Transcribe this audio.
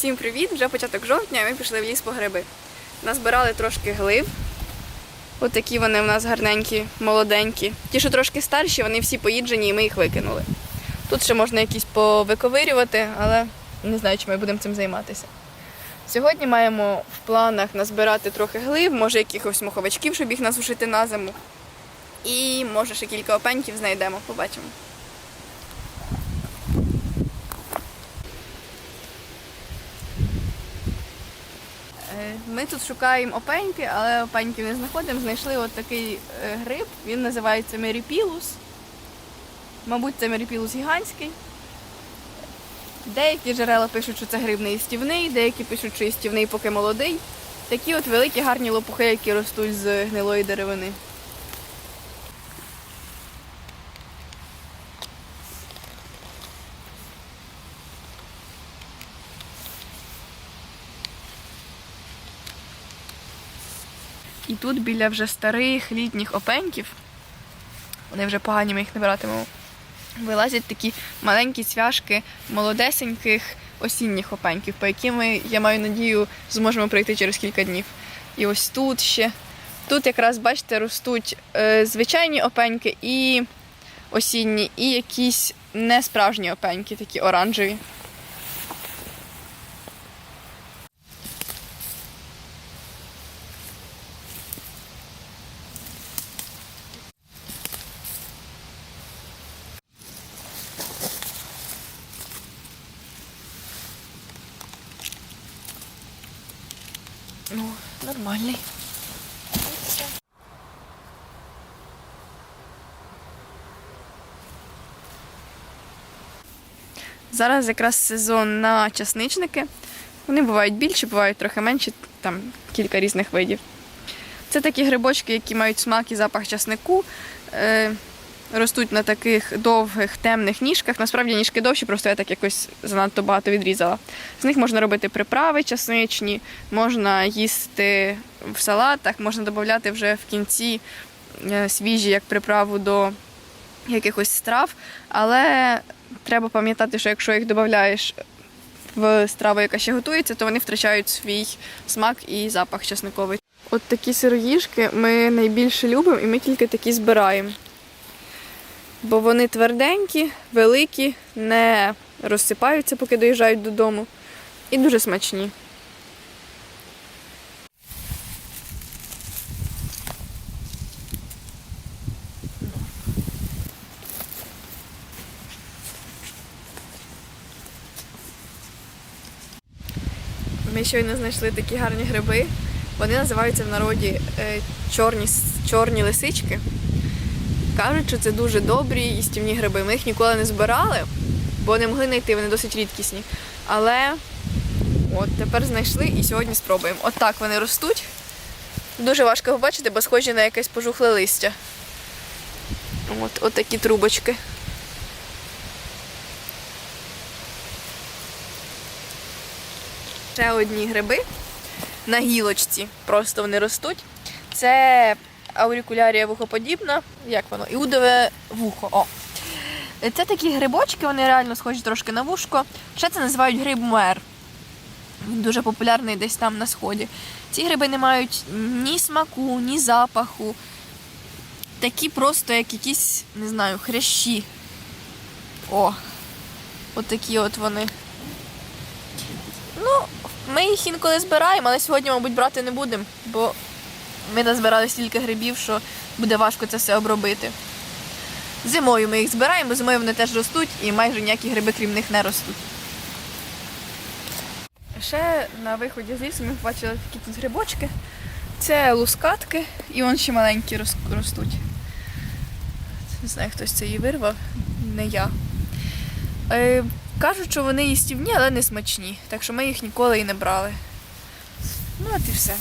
Всім привіт! Вже початок жовтня, і ми пішли в ліс по гриби. Назбирали трошки глиб. Такі вони в нас гарненькі, молоденькі. Ті, що трошки старші, вони всі поїджені і ми їх викинули. Тут ще можна якісь повиковирювати, але не знаю, чи ми будемо цим займатися. Сьогодні маємо в планах назбирати трохи глиб, може якихось моховичків, щоб їх насушити на зиму. І може ще кілька опеньків знайдемо, побачимо. Е, Ми тут шукаємо опеньки, але опеньків не знаходимо. Знайшли от такий е, гриб, він називається меріпілус. Мабуть, це меріпілус гігантський. Деякі джерела пишуть, що це гриб неїстівний, деякі пишуть, що їстівний поки молодий. Такі от великі гарні лопухи, які ростуть з гнилої деревини. І тут біля вже старих літніх опеньків, вони вже погані, ми їх не братимемо, вилазять такі маленькі цвяшки молодесеньких осінніх опеньків, по яким ми, я маю надію, зможемо пройти через кілька днів. І ось тут ще. Тут якраз, бачите, ростуть е, звичайні опеньки і осінні, і якісь несправжні опеньки, такі оранжеві. Ну, нормальний. Зараз якраз сезон на часничники. Вони бувають більші, бувають трохи менші, там кілька різних видів. Це такі грибочки, які мають смак і запах часнику. Ростуть на таких довгих темних ніжках. Насправді ніжки довші, просто я так якось занадто багато відрізала. З них можна робити приправи часничні, можна їсти в салатах, можна додати вже в кінці е, свіжі як приправу до якихось страв. Але треба пам'ятати, що якщо їх додаєш в страву, яка ще готується, то вони втрачають свій смак і запах часниковий. От такі сироїжки ми найбільше любимо і ми тільки такі збираємо. Бо вони тверденькі, великі, не розсипаються, поки доїжджають додому. І дуже смачні. Ми щойно знайшли такі гарні гриби. Вони називаються в народі е, чорні, чорні лисички. Кажуть, що це дуже добрі їстівні гриби. Ми їх ніколи не збирали, бо не могли знайти, вони досить рідкісні. Але от тепер знайшли і сьогодні спробуємо. От так вони ростуть. Дуже важко побачити, бо схожі на якесь пожухле листя. От, от такі трубочки. Ще одні гриби на гілочці. Просто вони ростуть. Це аурикулярія вухоподібна, як воно? Іудове вухо. О. Це такі грибочки, вони реально схожі трошки на вушко. Ще це називають гриб муер. Він дуже популярний десь там на сході. Ці гриби не мають ні смаку, ні запаху. Такі просто, як якісь, не знаю, хрящі. О, от такі от вони. Ну, ми їх інколи збираємо, але сьогодні, мабуть, брати не будемо, бо ми назбирали стільки грибів, що буде важко це все обробити. Зимою ми їх збираємо, зимою вони теж ростуть і майже ніякі гриби крім них не ростуть. Ще на виході з лісу ми побачили такі тут грибочки. Це лускатки, і вон ще маленькі ростуть. Не знаю, хтось це її вирвав, не я. Е, кажуть, що вони їстівні, але не смачні, так що ми їх ніколи і не брали. Ну, от і все.